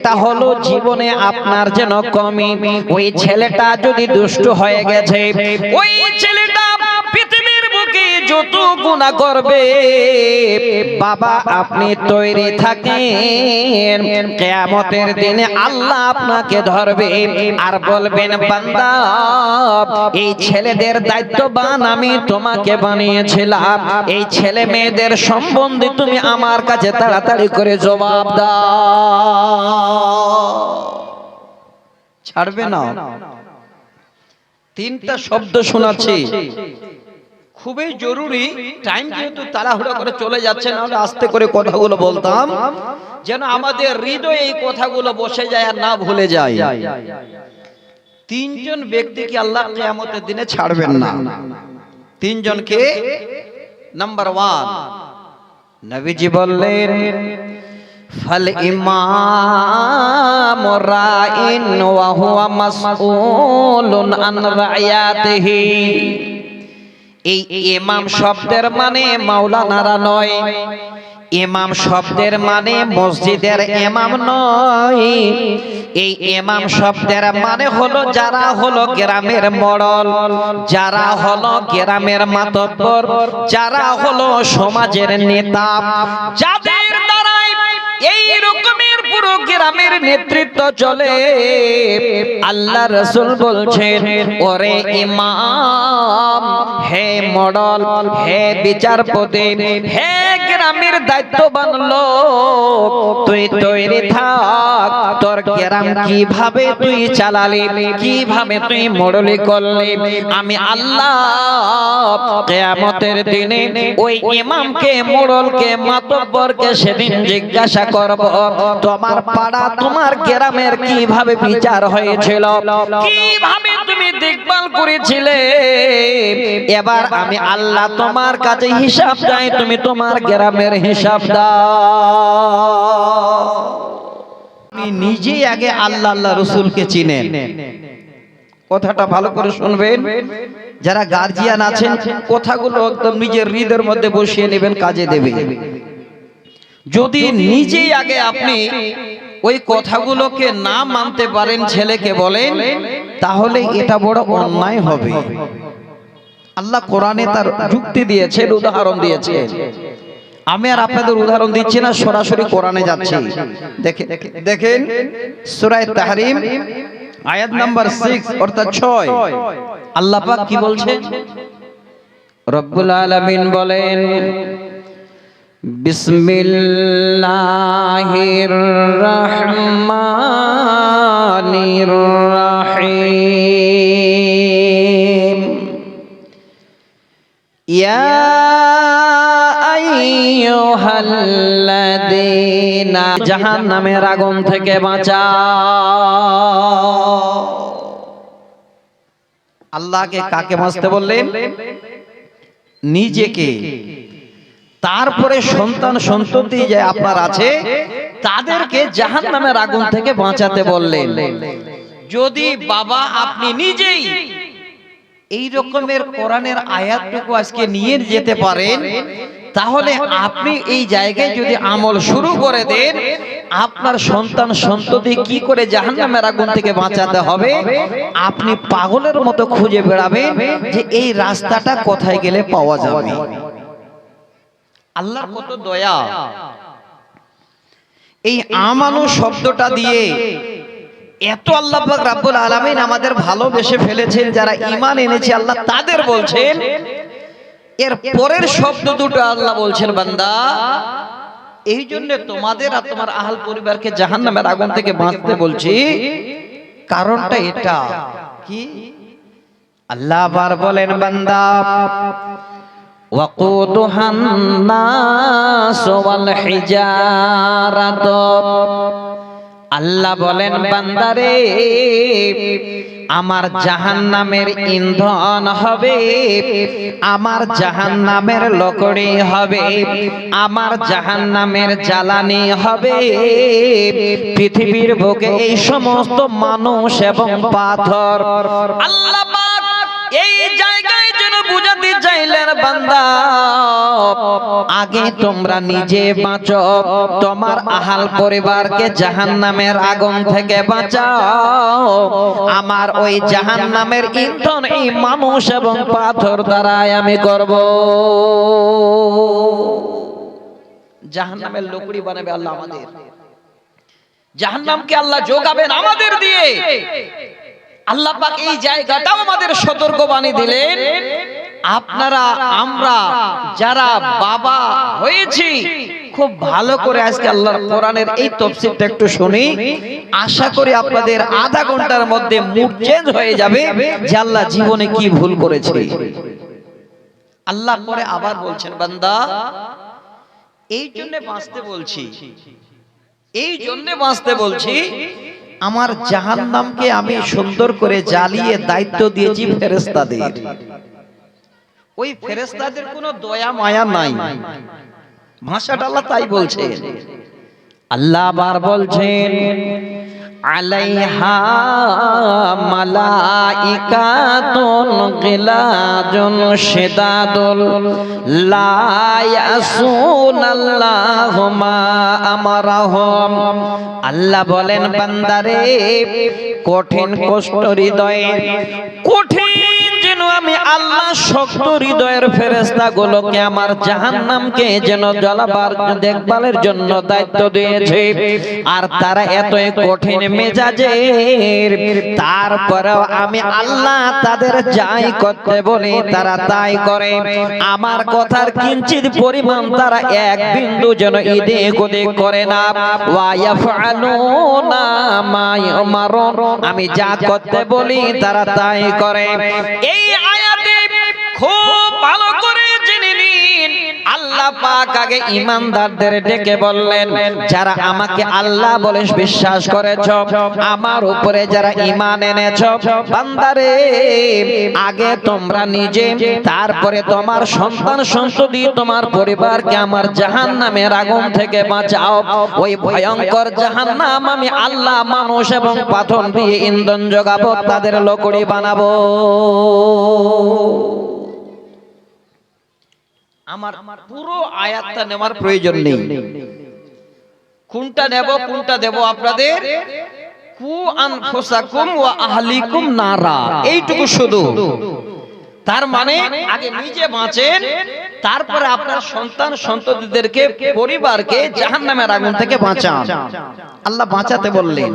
এটা হলো জীবনে আপনার যেন কমি ওই ছেলেটা যদি দুষ্ট হয়ে গেছে ওই ছেলেটা যত গুণা করবে, বাবা আপনি তৈরি থাকেন। কেয়ামতের দিনে আল্লাহ আপনাকে ধরবে আর বলবেন, বান্দা, এই ছেলেদের দায়িত্ববান আমি তোমাকে বানিয়েছিলাম। এই ছেলে মেয়েদের সম্বন্ধে তুমি আমার কাছে তাড়াতাড়ি করে জবাব দাও। ছাড়বে না। তিনটা শব্দ শোনাচ্ছি। খুবই জরুরি টাইম যেহেতু তাড়াহুড়ো করে চলে যাচ্ছে না হলে আস্তে করে কথাগুলো বলতাম যেন আমাদের হৃদয়ে এই কথাগুলো বসে যায় আর না ভুলে যায়। তিনজন ব্যক্তিকে আল্লাহ কিয়ামতের দিনে ছাড়বেন না। তিনজনকে নাম্বার ওয়ান নবীজি বললেন ফল ইমাম রাইন ওয়া হুয়া মাসউলুন আন রায়াতিহি এই ইমাম শব্দের মানে মাওলানারা নয়। ইমাম শব্দের মানে মসজিদের ইমাম নয়। এই ইমাম শব্দের মানে হলো যারা হলো গ্রামের মডল যারা হলো গ্রামের মাতব্বর যারা হলো সমাজের নেতা যাদের পুরো গ্রামের নেতৃত্ব চলে। আল্লাহ রসুল বলছেন, ওরে ইমাম, হে মডল, হে বিচারপতি, হে গ্রামের দায়িত্ববান লোক, তুই তৈরি থাক। তোর গ্রাম কীভাবে তুই চালালি, কীভাবে তুই মডলি করলি? আমি আল্লাহ কেয়ামতের দিনে ওই ইমামকে, মোড়লকে, মাতব্বরকে সেদিন জিজ্ঞাসা করব। তোমার পাড়া তোমার গ্রামের কীভাবে বিচার হয়েছিল? কীভাবে তুমি দেখভাল করেছিলে? এবার আমি আল্লাহ তোমার কাছে হিসাব চাই তুমি তোমার গ্রামের হিসাব দাও। আপনি নিজেই আগে আল্লাহ আল্লাহ রসুলকে চিনেন কথাটা ভালো করে শুনবেন। যারা গার্জিয়ান আছেন কথাগুলো একদম নিজের হৃদয়ের মধ্যে বসিয়ে নেবেন কাজে দেবে। যদি নিজেই আগে আপনি ওই কথাগুলোকে না মানতে পারেন ছেলেকে বলেন, তাহলে এটা বড় অন্যায় হবে। আল্লাহ কোরআনে তার যুক্তি দিয়েছেন, উদাহরণ দিয়েছেন আমি আর আপনাদের উদাহরণ দিচ্ছি না, সরাসরি কোরআনে যাচ্ছি। দেখে দেখেন, সূরা তাহরিম, আয়াত নাম্বার 6 অর্থাৎ 6 আল্লাহ পাক কি বলছেন? রব্বুল আলামিন বলেন বিসমিল্লাহির রহমানির রহিম। ইয়া আইয়ুহাল্লাযীনা জাহান্নামের আগুন থেকে বাঁচাও। আল্লাহকে কাকে বাঁচতে বললেন? নিজেকে। তারপরে সন্তান সন্ততি যে আপনার আছে, তাদেরকে জাহান নামের আগুন থেকে বাঁচাতে বললেন। যদি বাবা আপনি নিজেই এই রকমের কোরআনের আয়াতটুকু আজকে নিয়ে যেতে পারেন, তাহলে আপনি এই জায়গায় যদি আমল শুরু করে দেন, আপনার সন্তান সন্ততি কি করে জাহান্নামের আগুন থেকে বাঁচাতে হবে, আপনি পাগলের মতো খুঁজে বেড়াবেন যে এই রাস্তাটা কোথায় গেলে পাওয়া যাবে। আল্লাহর কত দয়া। এই আমানু শব্দটা দিয়ে এত আল্লাহ পাক রাব্বুল আলামিন আমাদের ভালোবেসে ফেলেছেন যারা ঈমান এনেছে আল্লাহ তাদের বলছেন এর পরের শব্দ দুটো আল্লাহ বলছেন বান্দা এই জন্য তোমাদের আর তোমার আহাল পরিবারকে জাহান্নামের আগুন থেকে বাঁচতে বলছি কারণটা এটা। কি? আল্লাহ আবার বলেন বান্দা وقودها الناس والحجارة আল্লাহ বলেন বান্দারে আমার জাহান্নামের ইন্ধন হবে আমার জাহান্নামের লকড়ি হবে আমার জাহান্নামের জ্বালানি হবে পৃথিবীর বুকে এই সমস্ত মানুষ এবং পাথর আল্লাহ পাক এই জায়গায় যেন বুঝাতে চাইলেন বান্দা, আগে তোমরা নিজে বাঁচো, তোমার আহাল পরিবারকে জাহান্নামের আগুন থেকে বাঁচাও। আমার ওই জাহান্নামের ইন্ধন এই মানুষ এবং পাথর দ্বারাই আমি করব। জাহান্নামের লোকড়ি বানাবে আল্লাহ আমাদের। জাহান্নামকে আল্লাহ যোগাবেন আমাদের দিয়ে। আল্লাহ পাক এই জায়গাটাও আমাদের সতর্ক বাণী দিলেন। আপনারা, আমরা যারা বাবা হয়েছি, খুব ভালো করে আজকে আল্লাহর কোরআনের এই তফসিলটা একটু শুনি। আশা করি আপনাদের আধা ঘণ্টার মধ্যে মুড চেঞ্জ হয়ে যাবে যে আল্লাহ জীবনে কি ভুল করেছে। আল্লাহ পরে আবার বলছেন, বান্দা, এই জন্য বাঁচতে বলছি, এই জন্য বাঁচতে বলছি, আমার জাহান্নামকে আমি সুন্দর করে জ্বালিয়ে দায়িত্ব দিয়েছি ফেরেস্তাদের ওই ফেরেস্তাদের কোনো দয়া মায়া নাই। ভাষাটা আল্লাহ তাই বলছে। আল্লাহ আবার বলছেন আলাইহা মালাইকাতুন গিলাজুন শিদাদুল লা ইয়াসুনাল্লাহু মা আমারাহুম। আল্লাহ বলেন বান্দারে কঠিন কষ্ট হৃদয়ে কঠিন যেন আমি আল্লাহ শক্ত হৃদয়ের ফেরেস্তা গুলোকে আমার জাহান্নামকে যেন জ্বালাবার দেখভালের জন্য দায়িত্ব দিয়েছে? আর তারা এতই কঠিন মেজাজের। তারপরেও আমি আল্লাহ তাদের যাই করতে বলি, তারা তাই করে। আমার কথার কিঞ্চিত পরিমাণ তারা এক বিন্দু যেন ইদে ওদিক করে না। আমি যা করতে বলি, তারা তাই করে। এই আয়াতে খুব ভালো করে আল্লাহ পাক আগে ইমানদারদের ডেকে বললেন, যারা আমাকে আল্লাহ বলে বিশ্বাস করেছ, আমার উপরে যারা ইমান এনেছ, বান্দারে, আগে তোমরা নিজে, তারপরে তোমার সন্তান সন্ততি, তোমার পরিবারকে আমার জাহান্নামের আগুন থেকে বাঁচাও। ওই ভয়ঙ্কর জাহান্নাম আমি আল্লাহ মানুষ এবং পাথর দিয়ে ইন্ধন যোগাবো তাদের লকড়ি বানাবো। আমার পুরো আয়াতটা নেওয়ার প্রয়োজন নেই। কোনটা নেব কোনটা দেব আপনাদের? কু আনফুসাকুম ওয়া আহলিকুম নারা। এইটুকু শুধু। তার মানে আগে নিজে বাঁচেন তারপরে আপনার সন্তান সন্ততিদেরকে পরিবারকে জাহান্নামের আগুন থেকে বাঁচান। আল্লাহ বাঁচাতে বললেন।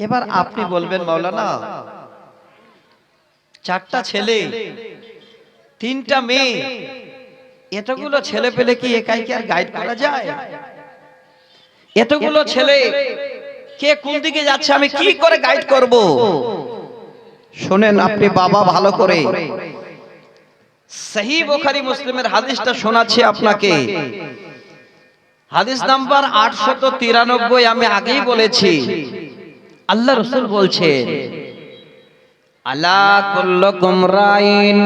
এবার আপনি বলবেন মাওলানা চারটা ছেলে তিনটা মেয়ে এতগুলো ছেলে পেলে কি একাই কি আর গাইড করা যায়? এতগুলো ছেলে কে কোন দিকে যাচ্ছে? আমি কি করে গাইড করব? শোনেন আপনি বাবা ভালো করে সহি বুখারী মুসলিমের হাদিসটা শোনাচ্ছি আপনাকে। হাদিস নাম্বার আটশত তিরানব্বই আমি আগেই বলেছি। আল্লাহ রসুল বলছেন আলা কুল্লুকুম রাইন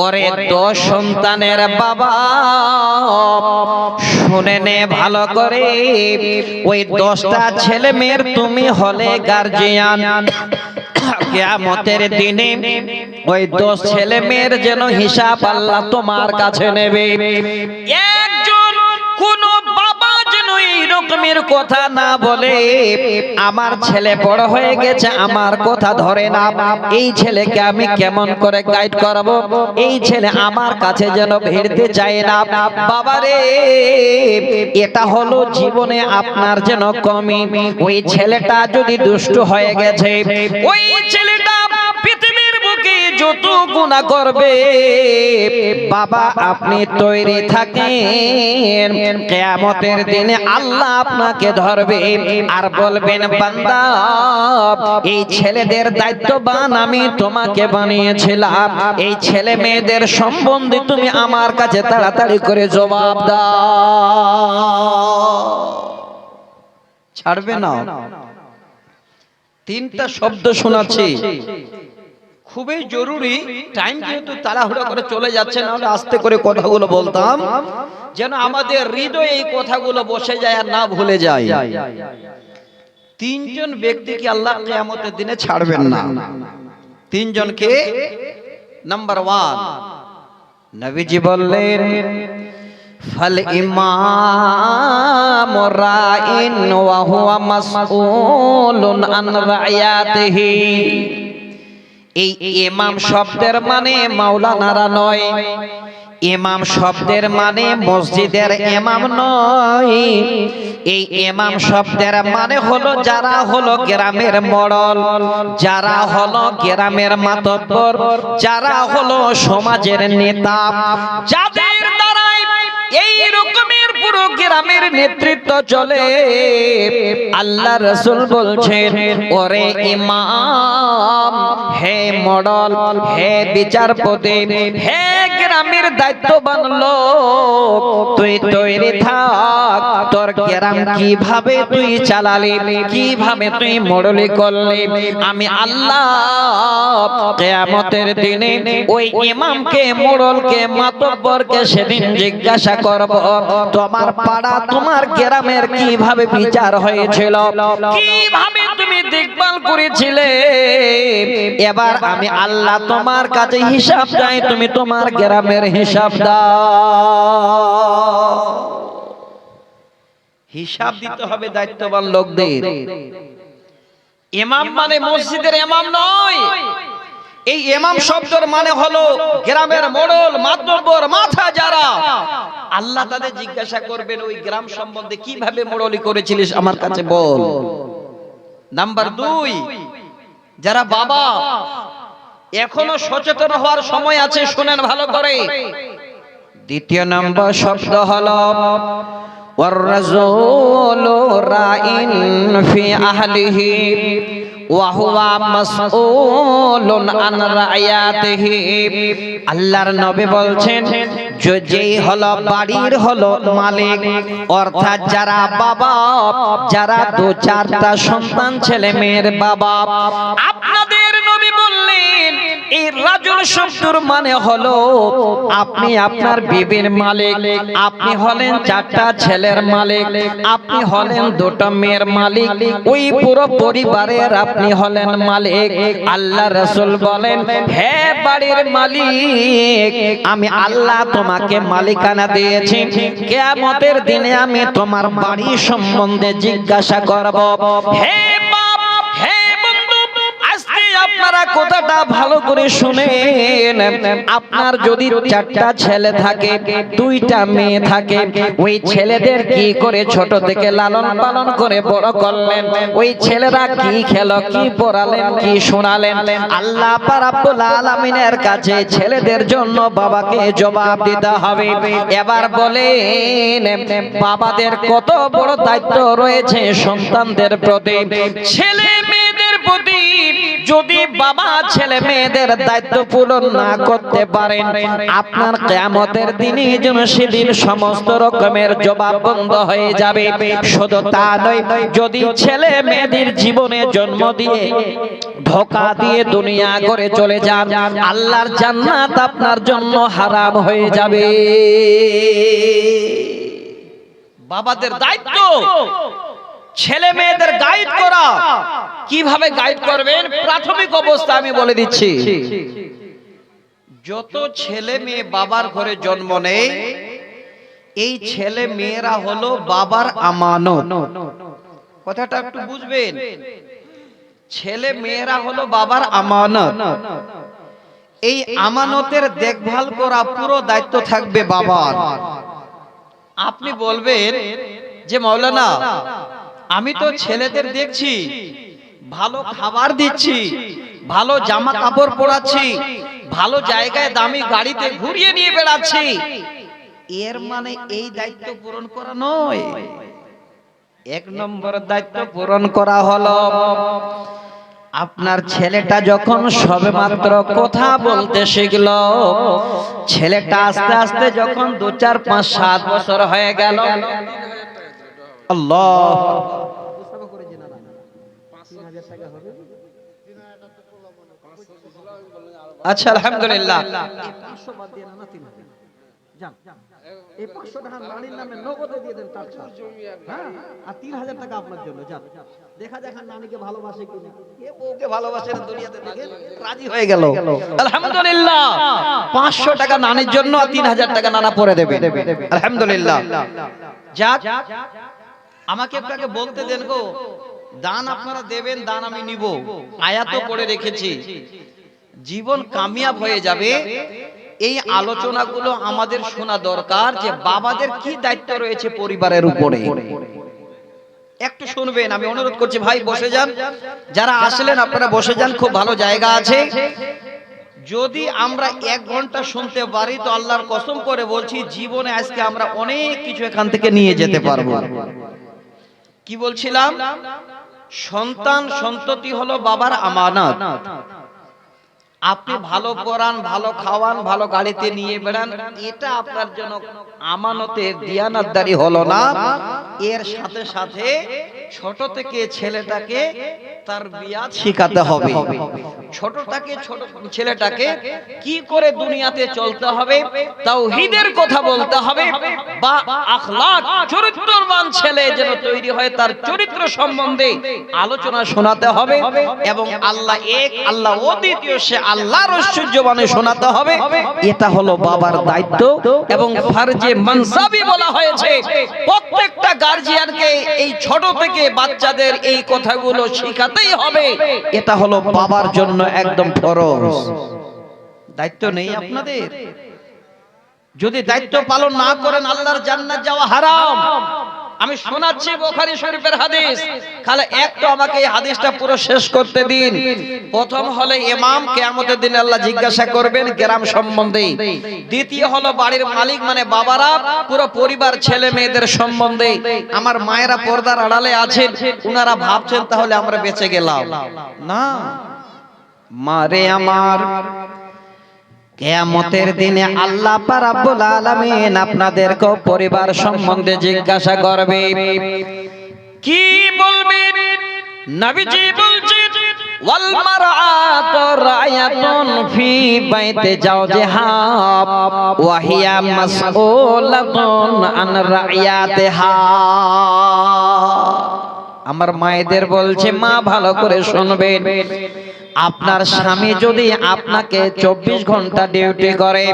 ওরে দশ সন্তানের বাবা, শুনে নে ভালো করে। ওই দশটা ছেলে মেয়ের তুমি হলে গার্জিয়ান কেয়ামতের দিনে ওই দশ ছেলে মেয়ের যেন হিসাব আল্লাহ তোমার কাছে নেবে। একজন কোন রকমের কথা না বলে আমার ছেলে বড় হয়ে গেছে, আমার কথা ধরে না। এই ছেলেকে আমি কেমন করে গাইড করব? এই ছেলে আমার কাছে যেন ভিড়তে চায় না। বাবারে, এটা হলো জীবনে আপনার যেন কমি। ওই ছেলেটা যদি দুষ্ট হয়ে গেছে, ওই ছেলেটা যত গুণা করবে, বাবা আপনি তৈরি থাকেন। কেয়ামতের দিনে আল্লাহ আপনাকে ধরবে আর বলবেন, বান্দা, এই ছেলেদের দায়িত্ববান আমি তোমাকে বানিয়েছিলাম। এই ছেলে মেয়েদের সম্বন্ধে তুমি আমার কাছে তাড়াতাড়ি করে জবাব দাও। ছাড়বে না। তিনটা শব্দ শোনাচ্ছি। খুবই জরুরি টাইম যেহেতু তাড়াহুড়া করে চলে যাচ্ছে না হলে আস্তে করে কথাগুলো বলতাম। যেন আমাদের হৃদয়ে এই কথাগুলো বসে যায় আর না ভুলে যায়। তিনজন ব্যক্তিকে আল্লাহ কিয়ামতের দিনে ছাড়বেন না। তিনজনকে নাম্বার ওয়ান নবীজি বললেন ফল ইমাম রাইন ওয়া হুয়া মাসউলুন আন রায়াতিহি এই এমাম শব্দের মানে মাওলানারা নয়। এমাম শব্দের মানে মসজিদের এমাম নয়। এই এমাম শব্দের মানে হলো যারা হলো গ্রামের মডল যারা হলো গ্রামের মাতব্বর, যারা হলো সমাজের নেতা। যাদের রকমের পুরো গ্রামের নেতৃত্ব চলে। আল্লাহ রসুল বলছেন, ওরে ইমাম, হে মডল, হে বিচারপতি, হে গ্রামের দায়িত্ববান লোক তুই তৈরি থাক, তোর গ্রাম কীভাবে তুই চালালি, কীভাবে তুই মডলি করলি। আমি আল্লাহ কেয়ামতের দিনে ওই ইমামকে, মোড়লকে, মাতব্বরকে সেদিন জিজ্ঞাসা করব, তোমার পাড়া, তোমার গ্রামের কীভাবে বিচার হয়েছিল? কীভাবে তুমি দেখভাল করেছিলে? এবার আমি আল্লাহ তোমার কাছে হিসাব চাই, তুমি তোমার গ্রামের হিসাব হিসাব দিতে হবে দায়িত্ববান লোকদের। ইমাম মানে মসজিদের ইমাম নয়। এই ইমাম শব্দের মানে হলো গ্রামের মোড়ল, মাতব্বর, মাথা যারা। আল্লাহ তাদের জিজ্ঞাসা করবেন, ওই গ্রাম সম্বন্ধে কীভাবে মোড়লি করেছিলিস আমার কাছে বল? নাম্বার দুই, যারা বাবা এখনো সচেতন হওয়ার সময় আছে শুনেন ভালো করে দ্বিতীয় নম্বর শব্দ হলো والرسول راء في أهله وهو مسؤول عن رعياته আল্লাহর নবী বলছেন যে- যেই হলো বাড়ির হলো মালিক অর্থাৎ যারা বাবা যারা দু চারটা সন্তান ছেলে মেয়ের বাবা আপনাদের নবী বললেন রাজুল শব্দর মানে হলো, আপনি আপনার বিবির মালিক, আপনি হলেন চারটা ছেলের মালিক, আপনি হলেন দুটো মেয়ের মালিক, ওই পুরো পরিবারের আপনি হলেন মালিক। আল্লাহ রসুল বলেন, হে বাড়ির মালিক, আমি আল্লাহ তোমাকে মালিকানা দিয়েছি। কেয়ামতের দিনে আমি তোমার বাড়ি সম্বন্ধে জিজ্ঞাসা করব। হে বাপ হে কথাটা ভালো করে শুনেন। আপনার যদি চারটা ছেলে থাকে, দুইটা মেয়ে থাকে, ওই ছেলেদের কি করে ছোট থেকে লালন পালন করে বড় করলেন? ওই ছেলেরা কি খেলো, কি পড়ালেন, কি শোনালেন? আল্লাহ পারাব্বুল আলামিনের কাছে ছেলেদের জন্য বাবাকে জবাব দিতে হবে। এবার বলেন, বাবাদের কত বড় দায়িত্ব রয়েছে সন্তানদের প্রতি? ছেলে যদি বাবা ছেলে মেয়েদের দায়িত্ব পূরণ না করতে পারেন, আপনার কেয়ামতের দিনে যেন সেদিন সমস্ত রকমের জবাব বন্ধ হয়ে যাবে। শুধু তা নয়, যদি ছেলে মেয়েদের জীবনে জন্ম দিয়ে ধোকা দিয়ে দুনিয়া করে চলে যান, আল্লাহর জান্নাত আপনার জন্য হারাম হয়ে যাবে। বাবাদের দায়িত্ব ছেলে মেয়েদের গাইড করা। কীভাবে গাইড করবেন? প্রাথমিক অবস্থা আমি বলে দিচ্ছি। যত ছেলে মেয়ে বাবার ঘরে জন্ম নেয় এই ছেলে মেয়েরা হলো বাবার আমানত। কথাটা একটু বুঝবেন? ছেলে মেয়েরা হলো বাবার আমানত। এই আমানতের দেখভাল করা পুরো দায়িত্ব থাকবে বাবার। আপনি বলবেন যে মৌলানা আমি তো ছেলেদের দেখছি ভালো খাবার দিচ্ছি ভালো জামা কাপড় পরাচ্ছি ভালো জায়গায় দামি গাড়িতে ঘুরিয়ে নিয়ে বেড়াচ্ছি। এর মানে এই দায়িত্ব পূরণ করা নয়। এক নম্বর দায়িত্ব পূরণ করা হলো আপনার ছেলেটা যখন সবেমাত্র কথা বলতে শিখল ছেলেটা আস্তে আস্তে যখন দু চার পাঁচ সাত বছর হয়ে গেল আল্লাহ। আচ্ছা আলহামদুলিল্লাহ। পাঁচশো টাকা জন্য নানির জন্য তিন হাজার টাকা নানা পরে দেবে। আলহামদুলিল্লাহ। আমাকে একটু আগে বলতে দেন গো দান আপনারা দেবেন দান আমি নিব। আয়াত পড়ে রেখেছি। জীবন কামিয়াব হয়ে যাবে। এই আলোচনাগুলো আমাদের শোনা দরকার যে বাবাদের কি দায়িত্ব রয়েছে পরিবারের উপরে? একটু শুনবেন আমি অনুরোধ করছি ভাই বসে যান। যারা আসলেন আপনারা বসে যান খুব ভালো জায়গা আছে। যদি আমরা এক ঘণ্টা শুনতে পারি তো আল্লাহর কসম করে বলছি জীবনে আজকে আমরা অনেক কিছু এখান থেকে নিয়ে যেতে পারব। কি বলছিলাম? সন্তান সন্ততি হলো বাবার আমানত। আপনি ভালো পড়ান ভালো খাওয়ান, ভালো গাড়িতে নিয়ে বেড়ান, এটা আপনার জন্য আমানতের দিয়ানাতদারি হলো না। এর সাথে সাথে ছোট থেকে ছেলেটাকে তার বিয়া শিখাতে হবে। ছোটটাকে ছোট ছেলেটাকে কি করে দুনিয়াতে চলতে হবে তাওহীদের কথা বলতে হবে বা আখলাক চরিত্রবান ছেলে যেন তৈরি হয় তার চরিত্র সম্বন্ধে আলোচনা শোনাতে হবে এবং আল্লাহ এক আল্লাহ অদ্বিতীয় সে আল্লাহর ঐশ্বর্যবানে শোনাতে হবে। এটা হলো বাবার দায়িত্ব এবং ফারজে মানসাবি বলা হয়েছে প্রত্যেকটা গার্জিয়ানকে এই ছোট থেকে বাচ্চাদের এই কথাগুলো শেখাতেই হবে। এটা হলো বাবার জন্য একদম ফরজ। দায়িত্ব নেই আপনাদের? যদি দায়িত্ব পালন না করেন, আল্লাহর জান্নাত যাওয়া হারাম। আমি শোনাচ্ছি বোখারি শরীফের হাদিস। খালে এক তো আমাকে এই হাদিসটা পুরো শেষ করতে দিন। প্রথম হলে ইমাম কিয়ামতের দিন আল্লাহ জিজ্ঞাসা করবেন গ্রাম সম্বন্ধে। দ্বিতীয় হলো বাড়ির মালিক মানে বাবারা পুরো পরিবার ছেলে মেয়েদের সম্বন্ধে। আমার মায়েরা পর্দার আড়ালে আছেন উনারা ভাবছেন তাহলে আমরা বেঁচে গেলাম। না। মারে আমার। কেয়ামতের দিনে আল্লাহ রাব্বুল আলামিন আপনাদেরকে পরিবার সম্বন্ধে জিজ্ঞাসা করবে। কি বলবে নবীজি বলছেন, ওয়াল মারআতু রায়াতুন ফি বাইতে জাওজিহা ওয়া হিয়া মাসউলাতুন আন রায়াতিহা। আমার মায়েদের বলছে, মা ভালো করে শুনবেন। আপনার স্বামী যদি আপনাকে চব্বিশ ঘণ্টা ডিউটি করে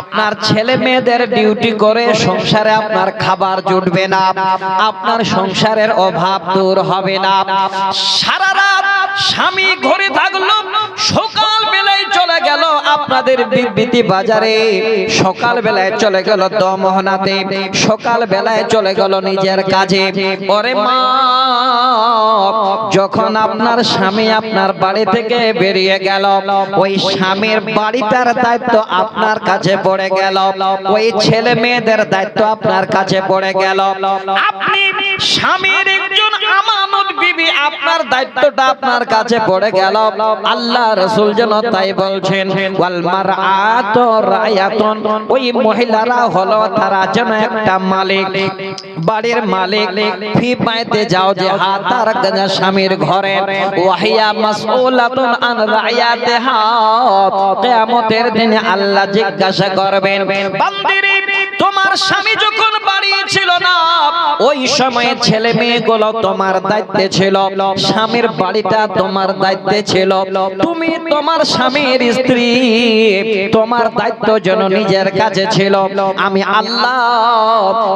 আপনার ছেলে মেয়েদের ডিউটি করে সংসারে আপনার খাবার জুটবে না আপনার সংসারের অভাব দূর হবে না। সারা রাত স্বামী ঘরে থাকল সকাল বেলায় চলে গেল আপনাদের বিবৃতি বাজারে। সকাল বেলায় চলে গেল দমহনাতে। সকাল বেলায় চলে গেল নিজের কাজে। ওরে মা যখন আপনার স্বামী আপনার বাড়ি থেকে বেরিয়ে গেল। ওই স্বামীর বাড়িটার দায়িত্ব আপনার কাছে পড়ে গেল। ওই ছেলে মেয়েদের দায়িত্ব আপনার কাছে পড়ে গেল। আপনি স্বামীর একজন আমানত বিবি, আপনার দায়িত্বটা আপনার কাছে পড়ে গেল। আল্লাহ যেন তাই বলছেন ওই মহিলারা হলো, তারা যেন একটা মালিক, বাড়ির মালিক ফি পাইতে যাও যে হাতার স্বামীর ঘরে। ওয়াহিয়া মাসউলাতুন আন দিনে আল্লাহ জিজ্ঞাসা করবেন তোমার স্বামী যখন বাড়ি ছিল না, ওই সময়ে ছেলে মেয়েগুলো তোমার দায়িত্বে ছিল, স্বামীর বাড়িটা তোমার দায়িত্বে ছিল। তুমি তোমার স্বামীর স্ত্রী, তোমার দায়িত্ব যেন নিজের কাছে ছিল। আমি আল্লাহ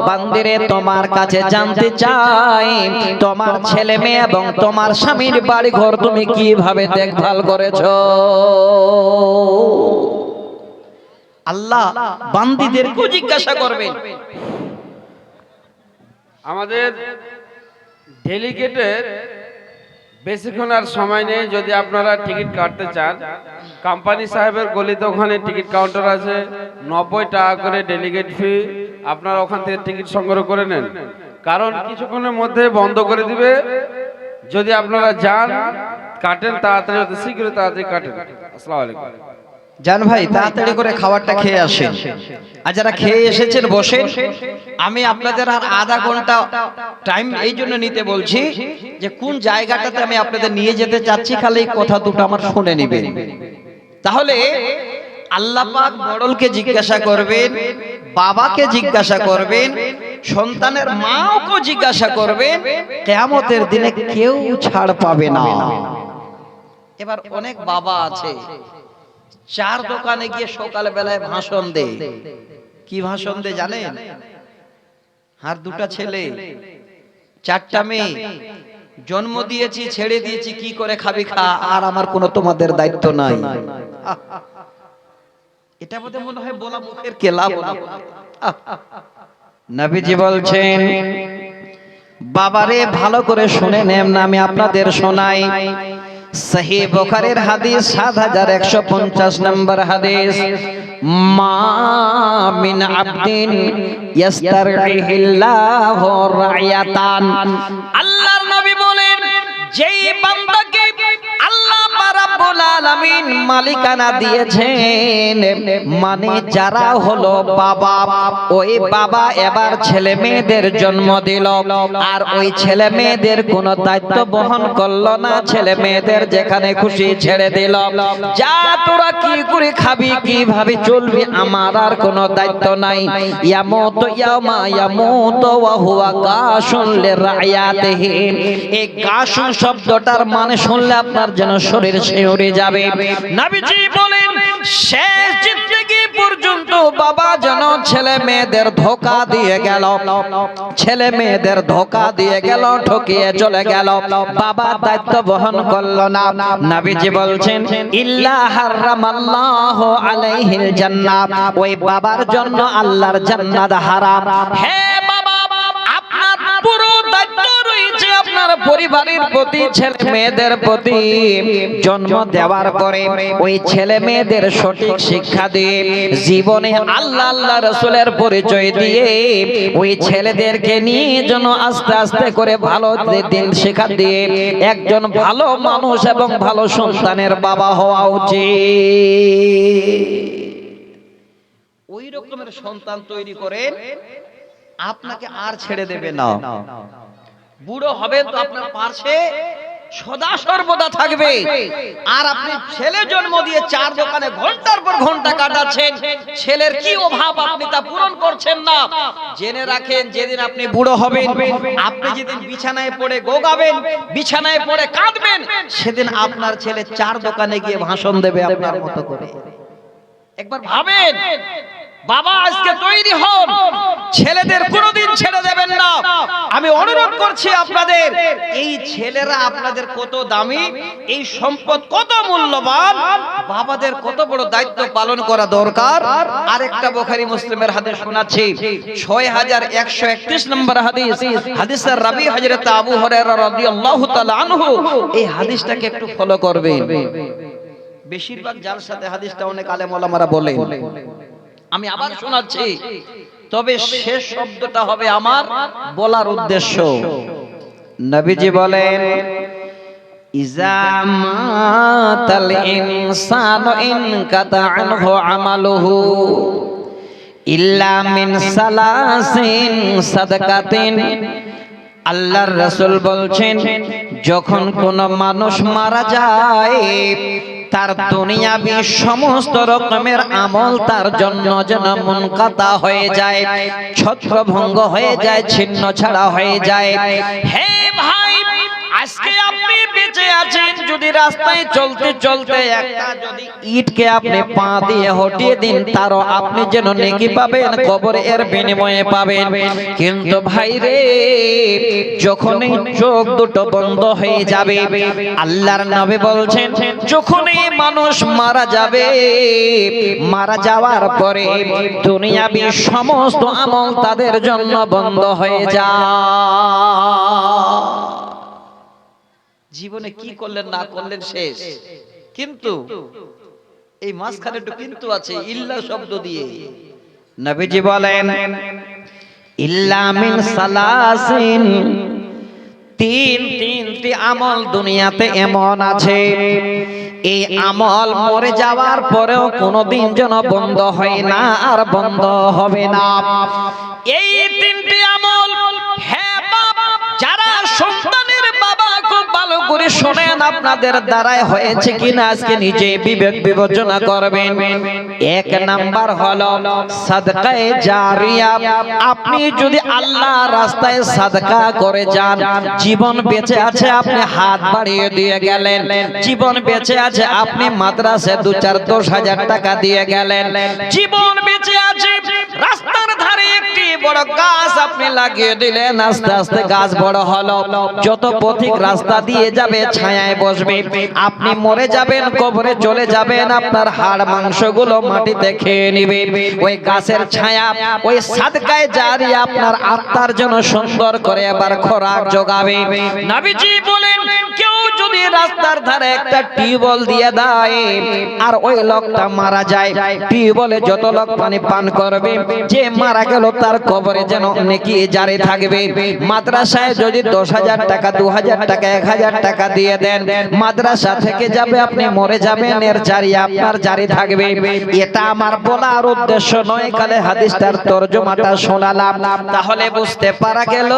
বান্দিরে তোমার কাছে জানতে চাই, তোমার ছেলে মেয়ে এবং তোমার স্বামীর বাড়ি ঘর তুমি কীভাবে দেখভাল করেছ? আল্লাহ বান্দিদেরকেও জিজ্ঞাসা করবেন আমাদের ডেলিগেটের বেশিক্ষণ আর সময় নেই, যদি আপনারা টিকিট কাটতে চান। কোম্পানি সাহেবের গলিতে ওখানে টিকিট কাউন্টার আছে, নব্বই টাকা করে ডেলিগেট ফি আপনারা ওখান থেকে টিকিট সংগ্রহ করে নেন। কারণ কিছুক্ষণের মধ্যে বন্ধ করে দিবে। যদি আপনারা যান, কাটেন তাড়াতাড়ি শীঘ্র তাড়াতাড়ি কাটেন। আসসালামু আলাইকুম। জান ভাই তাড়াতাড়ি করে খাবারটা খেয়ে আসেন। আর যারা খেয়ে এসেছেন বসেন। আমি আপনাদের আর আধা ঘণ্টা টাইম এই জন্য নিতে বলছি যে কোন জায়গাটাতে আমি আপনাদের নিয়ে যেতে চাচ্ছি খালি কথা দুটো আমার শুনে নেবেন। তাহলে আল্লাহ পাক মডলকে জিজ্ঞাসা করবেন বাবাকে জিজ্ঞাসা করবেন সন্তানের মাকে জিজ্ঞাসা করবেন কেয়ামতের দিনে কেউ ছাড় পাবে না। এবার অনেক বাবা আছে। চার দোকানে গিয়ে সকাল বেলায় ভাষণ দে। কি ভাষণ দে জানেন আর দুটা ছেলে। চারটা মেয়ে। জন্ম দিয়েছি ছেড়ে দিয়েছি কি করে খাবি খা? আর আমার কোনো তোমাদের দায়িত্ব নাই। এটা বোধহয় মনে হয় বলা মুখের কেলা বলা। নবীজি বলছেন বাবারে ভালো করে শুনে নেন না আমি আপনাদের শোনাই। সহি বোখারের হাদিস সাত হাজার একশো পঞ্চাশ নম্বর হাদিস। মা মিন আবদিন ইয়াস্তারহিল্লাহু রায়াতান। আল্লাহর নবী বলেন যেই বান্দাকে আল্লাহ মালিকানা দিয়েছেন। মানে যারা হলো বাবা, ওই বাবা এবার ছেলে মেয়েদের জন্ম দিল। আর ওই ছেলে মেয়েদের দায়িত্ব বহন করল না, ছেলে মেয়েদের যেখানে খুশি ছেড়ে দিল। যা তোরা কি করে খাবি, কীভাবে চলবি, আমার আর কোনো দায়িত্ব নাই। ইয়ামত ইয়ামা ইয়ামত ওয়া হুয়া গাশুন লিরায়াতিহি এই গাশুন শব্দটার মানে শুনলে আপনার যেন শরীর শিউরে যাবে। নবীজি বলেন, শেষ জিন্দেগি পর্যন্ত বাবা যেন ছেলে মেয়েদের ধোকা দিয়ে গেল। ছেলে মেয়েদের ধোকা দিয়ে গেল, ঠকিয়ে চলে গেল। বাবা দায়িত্ব বহন করল না। নবীজি বলছেন, ইল্লা হারামাল্লাহু আলাইহিল জান্নাত। ওই বাবার জন্য আল্লাহর জান্নাত হারাম। হে বাবা, আপনার পুরো দায়িত্ব রয়েছে আপনার পরিবারের প্রতি, ছেলে মেয়েদের প্রতি জন্ম দেওয়ার পরে ওই ছেলে মেয়েদের সঠিক শিক্ষা দিয়ে জীবনে আল্লাহ আল্লাহ রসুলের পরিচয় দিয়ে ওই ছেলেদেরকে নিয়ে যেন আস্তে আস্তে করে ভালো দিন শেখা দিয়ে একজন ভালো মানুষ এবং ভালো সন্তানের বাবা হওয়া উচিত। ওই রকমের সন্তান তৈরি করেন আপনাকে আর ছেড়ে দেবে না। বুড়ো হবেন তো আপনার পাশে সদা সর্বদা থাকবে। আর আপনি ছেলে জন্ম দিয়ে চার দোকানে ঘণ্টার পর ঘণ্টা কাটাচ্ছেন। ছেলের কি অভাব আপনি তা পূরণ করছেন না। জেনে রাখেন, যেদিন আপনি বুড়ো হবেন, আপনি যেদিন বিছানায় পড়ে গোগাবেন, বিছানায় পড়ে কাঁদবেন, সেদিন আপনার ছেলে চার দোকানে গিয়ে ভাষণ দেবে আপনার মতো করে। একবার ভাবেন। বাবা, আজকে তৈরি হন ছেলেদের কোনোদিন ছেড়ে দেবেন না। আমি অনুরোধ করছি আপনাদের, এই ছেলেরা আপনাদের কত দামি, এই সম্পদ কত মূল্যবান, বাবাদের কত বড় দায়িত্ব পালন করা দরকার। আরেকটা বোখারি মুসলিমের হাদিস শোনাচ্ছি। ছয় হাজার একশো একত্রিশ নম্বর হাদিস। হাদিসের রাবি হজরত আবু হরেরা রাদিয়াল্লাহু তাআলা আনহু, এই হাদিসটাকে একটু ফলো করবেন। বেশিরভাগ যার সাথে হাদিসটা অনেক আলেম ওলামারা বলে আমি আবার শোনাচ্ছি। তবে শেষ শব্দটা হবে আমার বলার উদ্দেশ্য। নবীজি বলেন ইনসানু ইন আমালুহু ইল্লা মিন সালাসিন সাদাকাতিন। আল্লাহর রাসূল বলছেন যখন কোন মানুষ মারা যায় তার দুনিয়াবি সমস্ত রকমের আমল তার জন্য যেন মুনকাতা হয়ে যায়, ছত্রভঙ্গ হয়ে যায়, ছিন্ন ছাড়া হয়ে যায়। হে ভাই! আজকে আপনি বেঁচে আছেন, যদি রাস্তায় চলতে চলতে একটা যদি ইটকে আপনি পা দিয়ে হটিয়ে দিন, তারও আপনি যেন নেকি পাবেন, কবর এর বিনিময়ে পাবেন। কিন্তু ভাই রে, যখনই চোখ দুটো বন্ধ হয়ে যাবে, আল্লাহর নবী বলছেন, যখনই মানুষ মারা যাবে, মারা যাওয়ার পরে দুনিয়াবি সমস্ত আমল তাদের জন্য বন্ধ হয়ে যায়। জীবনে কি করলেন না করলেন শেষ। কিন্তু এই মাঝখানে একটু কিন্তু আছে ইল্লা শব্দ দিয়ে। নবীজি বলেন ইল্লা মিন সালাসিন। তিন তিনটি আমল দুনিয়াতে এমন আছে। এই আমল মরে যাওয়ার পরেও কোনোদিন যেন বন্ধ হয় না আর বন্ধ হবে না। এই তিনটি আমল করে শোনেন আপনাদের দ্বারাই হয়েছে কিনা, আজকে নিজে বিবেক বিবেচনা করবেন। এক নাম্বার হলো সাদকায়ে জারিয়া। আপনি যদি আল্লাহ রাস্তায় সাদকা করে যান, জীবন বেঁচে আছে, আপনি হাত বাড়িয়ে দিয়ে গেলেন। জীবন বেঁচে আছে, আপনি মাদ্রাসে দু চার দশ হাজার টাকা দিয়ে গেলেন। জীবন বেঁচে আছে, রাস্তার ধারে একটি বড় গাছ আপনি লাগিয়ে দিলেন, আস্তে আস্তে গাছ বড় হলো। যত পথিক রাস্তা দিয়ে যাবে, ছায়ায় বসবে। আপনি মরে যাবেন, কবরে চলে যাবেন, আপনার হাড় মাংসগুলো মাটিতে খেয়ে নিবে। ওই গাছের ছায়া, ওই সাদকায় জারি আপনার আত্মার জন্য সুন্দর করে আবার খোরাক যোগাবে নবীজি বলেন, কেউ যদি রাস্তার ধারে একটা টিউবওয়েল দিয়ে দেয়, আর ওই লোকটা মারা যায়, টিউবওয়েলে যত লোক পানি পান করবে, যে মারা গেল তার কবরে যেন নেকি জারি থাকবে। মাদ্রাসায় যদি দশ হাজার টাকা, দু হাজার টাকা, এক হাজার টাকা দিয়ে দেন। মাদ্রাসা থেকে যাবে, আপনি মরে যাবেন, এর জারি আপনার জারি থাকবে। এটা আমার বলার উদ্দেশ্য নয় কালে হাদিসটার তর্জমাটা শোনালাম। তাহলে বুঝতে পারা গেল,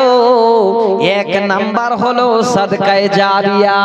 এক নাম্বার হলো সাদকায়ে জারিয়া।